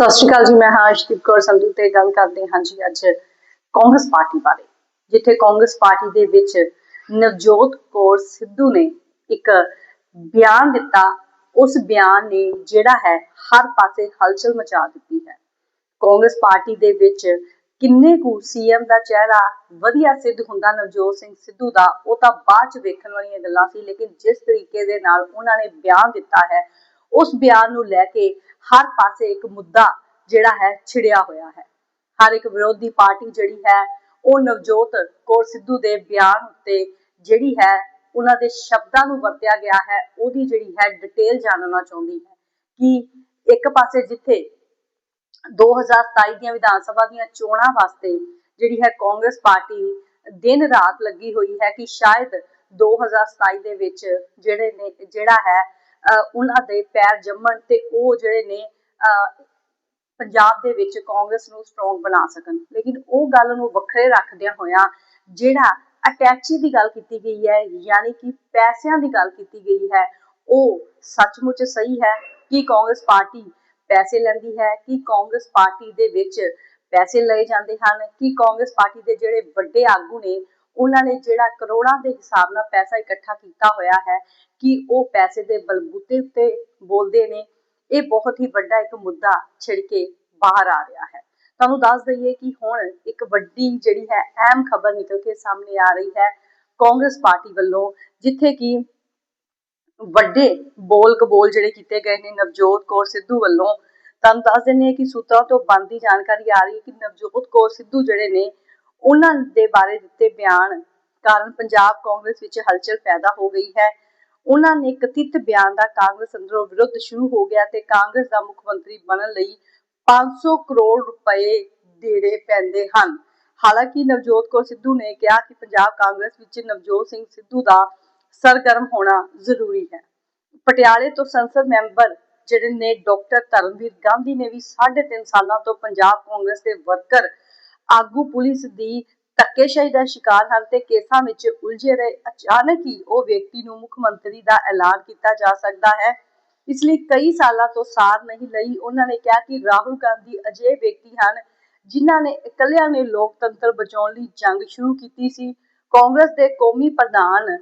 ਸਤਿ ਸ਼੍ਰੀ ਅਕਾਲ ਜੀ, ਮੈਂ ਹਾਂ ਅਰਸ਼ਦੀਪ ਕੌਰ ਸੰਧੂ ਤੇ ਗੱਲ ਕਰਦੇ ਹਾਂ ਜੀ ਅੱਜ ਕਾਂਗਰਸ ਪਾਰਟੀ ਬਾਰੇ, ਜਿੱਥੇ ਕਾਂਗਰਸ ਪਾਰਟੀ ਦੇ ਵਿੱਚ ਨਵਜੋਤ ਕੌਰ ਸਿੱਧੂ ਨੇ ਇੱਕ ਬਿਆਨ ਦਿੱਤਾ, ਉਸ ਬਿਆਨ ਨੇ ਜਿਹੜਾ ਹੈ ਹਰ ਪਾਸੇ ਹਲਚਲ ਮਚਾ ਦਿੱਤੀ ਹੈ। ਕਾਂਗਰਸ ਪਾਰਟੀ ਦੇ ਵਿੱਚ ਕਿੰਨੇ ਕੁ ਸੀਐਮ ਦਾ ਚਿਹਰਾ ਵਧੀਆ ਸਿੱਧ ਹੁੰਦਾ, ਨਵਜੋਤ ਸਿੰਘ ਸਿੱਧੂ ਦਾ, ਉਹ ਤਾਂ ਬਾਅਦ ਚ ਵੇਖਣ ਵਾਲੀਆਂ ਗੱਲਾਂ ਸੀ, ਲੇਕਿਨ ਜਿਸ ਤਰੀਕੇ ਦੇ ਨਾਲ ਉਹਨਾਂ ਨੇ ਬਿਆਨ ਦਿੱਤਾ ਹੈ ਉਸ ਬਿਆਨ ਨੂੰ ਲੈ ਕੇ ਹਰ ਪਾਸੇ ਇੱਕ ਮੁੱਦਾ ਜਿਹੜਾ ਹੈ ਛਿੜਿਆ ਹੋਇਆ ਹੈ। ਹਰ ਇੱਕ ਵਿਰੋਧੀ ਪਾਰਟੀ ਜਿਹੜੀ ਹੈ, ਉਹ ਨਵਜੋਤ ਕੌਰ ਸਿੱਧੂ ਦੇ ਬਿਆਨ ਉੱਤੇ ਜਿਹੜੀ ਹੈ, ਉਹਨਾਂ ਦੇ ਸ਼ਬਦਾਂ ਨੂੰ ਵਰਤਿਆ ਗਿਆ ਹੈ। ਉਹਦੀ ਜਿਹੜੀ ਹੈ ਡਿਟੇਲ ਜਾਣਨਾ ਚਾਹੁੰਦੀ ਹੈ ਕਿ ਇੱਕ ਪਾਸੇ ਜਿੱਥੇ 2027 ਦੀਆਂ ਵਿਧਾਨ ਸਭਾ ਦੀਆਂ ਚੋਣਾਂ ਵਾਸਤੇ ਜਿਹੜੀ ਹੈ ਕਾਂਗਰਸ ਪਾਰਟੀ ਦਿਨ ਰਾਤ ਲੱਗੀ ਹੋਈ ਹੈ ਕਿ ਸ਼ਾਇਦ 2027 ਦੇ ਵਿੱਚ ਜਿਹੜੇ ਨੇ, ਜਿਹੜਾ ਹੈ ਉਹਨਾਂ ਦੇ ਪੈਰ ਜੰਮਣ ਤੇ ਉਹ ਜਿਹੜੇ ਨੇ ਪੰਜਾਬ ਦੇ ਵਿੱਚ ਕਾਂਗਰਸ ਨੂੰ ਸਟਰੋਂਗ ਬਣਾ ਸਕਣ। ਲੇਕਿਨ ਉਹ ਗੱਲ ਨੂੰ ਵੱਖਰੇ ਰੱਖਦਿਆਂ ਹੋਇਆਂ ਜਿਹੜਾ ਅਟੈਚੀ ਦੀ ਗੱਲ ਕੀਤੀ ਗਈ ਹੈ, ਯਾਨੀ ਕਿ ਪੈਸਿਆਂ ਦੀ ਗੱਲ ਕੀਤੀ ਗਈ ਹੈ, ਉਹ ਸੱਚਮੁੱਚ ਸਹੀ ਹੈ ਕਿ ਕਾਂਗਰਸ ਪਾਰਟੀ ਪੈਸੇ ਲੈਂਦੀ ਹੈ, ਕਿ ਕਾਂਗਰਸ ਪਾਰਟੀ ਦੇ ਵਿੱਚ ਪੈਸੇ ਲਏ ਜਾਂਦੇ ਹਨ, ਕਿ ਕਾਂਗਰਸ ਪਾਰਟੀ ਦੇ ਜਿਹੜੇ ਵੱਡੇ ਆਗੂ ਨੇ ਉਹਨਾਂ ਨੇ ਜਿਹੜਾ ਕਰੋੜਾਂ ਦੇ ਹਿਸਾਬ ਨਾਲ ਪੈਸਾ ਇਕੱਠਾ ਕੀਤਾ ਹੋਇਆ ਹੈ ਕਿ ਉਹ ਪੈਸੇ ਦੇ ਬਲਬੂਤੇ ਉੱਤੇ ਬੋਲਦੇ ਨੇ, ਇਹ ਬਹੁਤ ਹੀ ਵੱਡਾ ਇੱਕ ਮੁੱਦਾ ਛਿੜ ਬਾਹਰ ਆ ਰਿਹਾ ਹੈ। ਤੁਹਾਨੂੰ ਦੱਸ ਦਈਏ ਕਿ ਹੁਣ ਇੱਕ ਵੱਡੀ ਜਿਹੜੀ ਹੈ ਅਹਿਮ ਖਬਰ ਨਿਕਲ ਕੇ ਸਾਹਮਣੇ ਆ ਰਹੀ ਹੈ ਕਾਂਗਰਸ ਪਾਰਟੀ ਵੱਲੋਂ, ਜਿੱਥੇ ਕਿ ਵੱਡੇ ਬੋਲ ਕਬੋਲ ਜਿਹੜੇ ਕੀਤੇ ਗਏ ਨੇ ਨਵਜੋਤ ਕੌਰ ਸਿੱਧੂ ਵੱਲੋਂ। ਤੁਹਾਨੂੰ ਦੱਸ ਦਿੰਦੇ ਹਾਂ ਕਿ ਸੂਤਰਾਂ ਤੋਂ ਬੰਦੀ ਜਾਣਕਾਰੀ ਆ ਰਹੀ ਹੈ ਕਿ ਨਵਜੋਤ ਕੌਰ ਸਿੱਧੂ ਜਿਹੜੇ ਨੇ ਉਹਨਾਂ ਦੇ ਬਾਰੇ ਦਿੱਤੇ ਬਿਆਨ ਕਾਰਨ ਪੰਜਾਬ ਕਾਂਗਰਸ ਵਿੱਚ ਹਲਚਲ ਪੈਦਾ ਹੋ ਗਈ ਹੈ। ਉਹਨਾਂ ਨੇ ਕਥਿਤ ਬਿਆਨ ਦਾ ਕਾਂਗਰਸ ਅੰਦਰੋਂ ਵਿਰੋਧ ਸ਼ੁਰੂ ਹੋ ਗਿਆ ਤੇ ਕਾਂਗਰਸ ਦਾ ਮੁੱਖ ਮੰਤਰੀ ਬਣਨ ਲਈ 500 ਕਰੋੜ ਰੁਪਏ ਦੇਣੇ ਪੈਂਦੇ ਹਨ। ਹਾਲਾਂਕਿ ਨਵਜੋਤ ਕੌਰ ਸਿੱਧੂ ਨੇ ਕਿਹਾ ਕਿ ਪੰਜਾਬ ਕਾਂਗਰਸ ਵਿੱਚ ਨਵਜੋਤ ਸਿੰਘ ਸਿੱਧੂ ਦਾ ਸਰਗਰਮ ਹੋਣਾ ਜ਼ਰੂਰੀ ਹੈ। ਪਟਿਆਲੇ ਤੋਂ ਸੰਸਦ ਮੈਂਬਰ ਜਿਹੜੇ ਨੇ ਡਾਕਟਰ ਧਰਮਵੀਰ ਗਾਂਧੀ ਨੇ ਵੀ 3.5 ਸਾਲਾਂ ਤੋਂ ਪੰਜਾਬ ਕਾਂਗਰਸ ਦੇ ਵਰਕਰ ਆਗੂ ਪੁਲਿਸ ਦੀ ਧੱਕੇਸ਼ਾਹੀ ਦਾ ਸ਼ਿਕਾਰ ਹਨ ਤੇ ਕੇਸਾਂ ਵਿੱਚ ਉਲਝੇ ਰਹੇ। ਅਚਾਨਕ ਹੀ ਉਹ ਵਿਅਕਤੀ ਨੂੰ ਮੁੱਖ ਮੰਤਰੀ ਦਾ ਐਲਾਨ ਕੀਤਾ ਜਾ ਸਕਦਾ ਹੈ। ਇਸ ਲਈ ਕਈ ਸਾਲਾਂ ਤੋਂ ਸਾਰ ਨਹੀਂ ਲਈ। ਉਹਨਾਂ ਨੇ ਕਿਹਾ ਕਿ ਰਾਹੁਲ ਗਾਂਧੀ ਅਜਿਹੇ ਵਿਅਕਤੀ ਹਨ ਜਿਨ੍ਹਾਂ ਨੇ ਇਕੱਲਿਆਂ ਨੇ ਲੋਕਤੰਤਰ ਬਚਾਉਣ ਲਈ ਜੰਗ ਸ਼ੁਰੂ ਕੀਤੀ ਸੀ। ਕਾਂਗਰਸ ਦੇ ਕੌਮੀ ਪ੍ਰਧਾਨ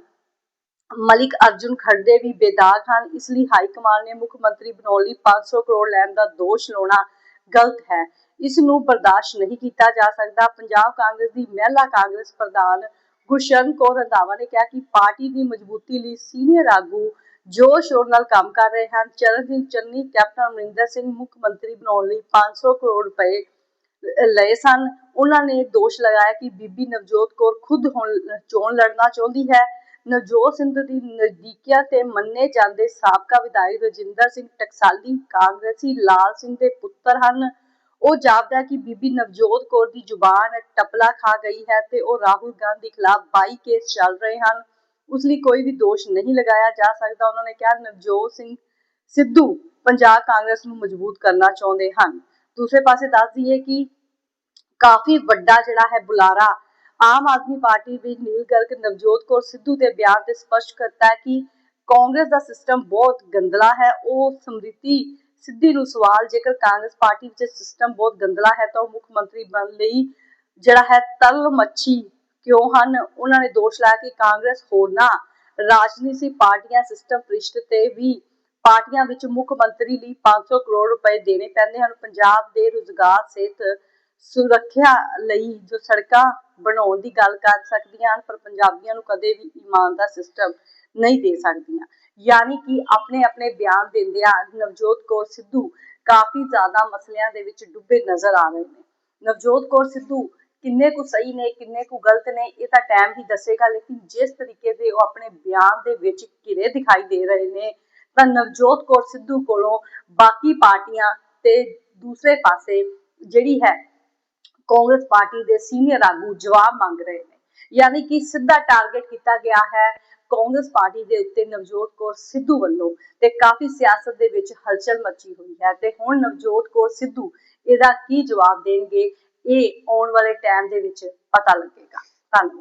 ਮਲਿਕ ਅਰਜੁਨ ਖੜਦੇ ਵੀ ਬੇਦਾਗ ਹਨ। ਇਸ ਲਈ ਹਾਈ ਕਮਾਨ ਨੇ ਮੁੱਖ ਮੰਤਰੀ ਬਣਾਉਣ ਲਈ 500 ਕਰੋੜ ਲੈਣ ਦਾ ਦੋਸ਼ ਲਾਉਣਾ ਗਲਤ ਹੈ। ਇਸ ਨੂੰ ਬਰਦਾਸ਼ਤ ਨਹੀਂ ਕੀਤਾ ਜਾ ਸਕਦਾ। ਪੰਜਾਬ ਕਾਂਗਰਸ ਦੀ ਮਹਿਲਾ ਕਾਂਗਰਸ ਪ੍ਰਧਾਨ ਗੁਰਸ਼ਰਨ ਕੌਰ ਰੰਧਾਵਾ ਨੇ ਕਿਹਾ ਕਿ ਪਾਰਟੀ ਦੀ ਮਜ਼ਬੂਤੀ ਲਈ ਸੀਨੀਅਰ ਆਗੂ ਜੋਰ ਸ਼ੋਰ ਨਾਲ ਕੰਮ ਕਰ ਰਹੇ ਹਨ। ਚਰਨ ਸਿੰਘ ਚੰਨੀ, ਕੈਪਟਨ ਅਮਰਿੰਦਰ ਸਿੰਘ ਮੁੱਖ ਮੰਤਰੀ ਬਣਾਉਣ ਲਈ 500 ਕਰੋੜ ਰੁਪਏ ਲਏ ਸਨ। ਉਹਨਾਂ ਨੇ ਦੋਸ਼ ਲਗਾਇਆ ਕਿ ਬੀਬੀ ਨਵਜੋਤ ਕੌਰ ਖੁਦ ਹੁਣ ਚੋਣ ਲੜਨਾ ਚਾਹੁੰਦੀ ਹੈ। ਨਵਜੋਤ ਸਿੰਘ ਦੀ ਨਜ਼ਦੀਕੀਆਂ ਤੇ ਮੰਨੇ ਜਾਂਦੇ ਸਾਬਕਾ ਵਿਧਾਇਕ ਰਜਿੰਦਰ ਸਿੰਘ ਟਕਸਾਲੀ ਕਾਂਗਰਸੀ ਲਾਲ ਸਿੰਘ ਦੇ ਪੁੱਤਰ ਹਨ। ਉਹ ਜਾਪਦਾ ਕਿ ਬੀਬੀ ਨਵਜੋਤ ਕੌਰ ਦੀ ਜ਼ੁਬਾਨ ਟਪਲਾ ਖਾ ਗਈ ਹੈ ਤੇ ਉਹ ਰਾਹੁਲ ਗਾਂਧੀ ਖਿਲਾਫ 22 ਕੇਸ ਚੱਲ ਰਹੇ ਹਨ। ਉਸ ਲਈ ਕੋਈ ਵੀ ਦੋਸ਼ ਨਹੀਂ ਲਗਾਇਆ ਜਾ ਸਕਦਾ। ਉਹਨਾਂ ਨੇ ਕਿਹਾ, ਨਵਜੋਤ ਸਿੰਘ ਸਿੱਧੂ ਪੰਜਾਬ ਕਾਂਗਰਸ ਨੂੰ ਮਜ਼ਬੂਤ ਕਰਨਾ ਚਾਹੁੰਦੇ ਹਨ। ਦੂਸਰੇ ਪਾਸੇ ਦੱਸ ਦਈਏ ਕਿ ਕਾਫੀ ਵੱਡਾ ਜਿਹੜਾ ਹੈ ਬੁਲਾਰਾ ਆਮ ਆਦਮੀ ਪਾਰਟੀ ਵੀ ਨੀਲ ਗਰਗ ਨਵਜੋਤ ਕੌਰ ਸਿੱਧੂ ਦੇ ਬਿਆਨ ਤੇ ਸਪਸ਼ਟ ਕਰਤਾ ਹੈ ਕਿ ਕਾਂਗਰਸ ਦਾ ਸਿਸਟਮ ਬਹੁਤ ਗੰਦਲਾ ਹੈ। ਉਹ ਸਮ੍ਰਿਤੀ ਸਿੱਧੀ ਨੂੰ ਸਵਾਲ, ਜੇਕਰ ਕਾਂਗਰਸ ਪਾਰਟੀ ਵਿੱਚ ਸਿਸਟਮ ਬਹੁਤ ਗੰਦਲਾ ਹੈ, ਤਾਂ ਉਹ ਮੁੱਖ ਮੰਤਰੀ ਬਣਨ ਲਈ ਜਿਹੜਾ ਹੈ ਤਲ ਮੱਛੀ ਕਿਉਂ ਹਨ? ਉਹਨਾਂ ਨੇ ਦੋਸ਼ ਲਾਇਆ ਕਿ ਕਾਂਗਰਸ ਹੋਰਨਾਂ ਰਾਜਨੀਤੀ ਪਾਰਟੀਆਂ ਸਿਸਟਮ ਪ੍ਰਿਸ਼ਟ ਤੇ ਵੀ ਪਾਰਟੀਆਂ ਵਿੱਚ ਮੁੱਖ ਮੰਤਰੀ ਲਈ 500 ਕਰੋੜ ਰੁਪਏ ਦੇਣੇ ਪੈਂਦੇ ਹਨ। ਪੰਜਾਬ ਦੇ ਰੁਜ਼ਗਾਰ ਸਿਹਤ ਸੁਰੱਖਿਆ ਲਈ ਜੋ ਸੜਕਾਂ ਬਣਾਉਣ ਦੀ ਗੱਲ ਕਰ ਸਕਦੀਆਂ ਹਨ, ਪਰ ਪੰਜਾਬੀਆਂ ਨੂੰ ਕਦੇ ਵੀ ਈਮਾਨ ਦਾ ਸਿਸਟਮ ਨਹੀਂ ਦੇ ਸਕਦੀਆਂ। ਯਾਨੀ ਕਿ ਆਪਣੇ ਆਪਣੇ ਬਿਆਨ ਦਿੰਦਿਆਂ ਨਵਜੋਤ ਕੌਰ ਸਿੱਧੂ ਕਾਫੀ ਜ਼ਿਆਦਾ ਮਸਲਿਆਂ ਦੇ ਵਿੱਚ ਡੁੱਬੇ ਨਜ਼ਰ ਆ ਰਹੇ ਨੇ। ਨਵਜੋਤ ਕੌਰ ਸਿੱਧੂ ਕਿੰਨੇ ਕੁ ਸਹੀ ਨੇ, ਕਿੰਨੇ ਕੁ ਗਲਤ ਨੇ, ਇਹ ਤਾਂ ਟਾਈਮ ਹੀ ਦੱਸੇਗਾ, ਲੇਕਿਨ ਜਿਸ ਤਰੀਕੇ ਦੇ ਉਹ ਆਪਣੇ ਬਿਆਨ ਦੇ ਵਿੱਚ ਘਿਰੇ ਦਿਖਾਈ ਦੇ ਰਹੇ ਨੇ, ਤਾਂ ਨਵਜੋਤ ਕੌਰ ਸਿੱਧੂ ਕੋਲੋਂ ਬਾਕੀ ਪਾਰਟੀਆਂ ਤੇ ਦੂਸਰੇ ਪਾਸੇ ਜਿਹੜੀ ਹੈ ਕਾਂਗਰਸ ਪਾਰਟੀ ਦੇ ਸੀਨੀਅਰ ਆਗੂ ਜਵਾਬ ਮੰਗ ਰਹੇ ਨੇ। ਯਾਨੀ ਕਿ ਸਿੱਧਾ ਟਾਰਗੇਟ ਕੀਤਾ ਗਿਆ ਹੈ ਕਾਂਗਰਸ ਪਾਰਟੀ ਦੇ ਉੱਤੇ ਨਵਜੋਤ ਕੌਰ ਸਿੱਧੂ ਵੱਲੋਂ ਤੇ ਕਾਫੀ ਸਿਆਸਤ ਦੇ ਵਿੱਚ ਹਲਚਲ ਮੱਚੀ ਹੋਈ ਹੈ ਤੇ ਹੁਣ ਨਵਜੋਤ ਕੌਰ ਸਿੱਧੂ ਇਹਦਾ ਕੀ ਜਵਾਬ ਦੇਣਗੇ, ਇਹ ਆਉਣ ਵਾਲੇ ਟਾਈਮ ਦੇ ਵਿੱਚ ਪਤਾ ਲੱਗੇਗਾ। ਧੰਨਵਾਦ।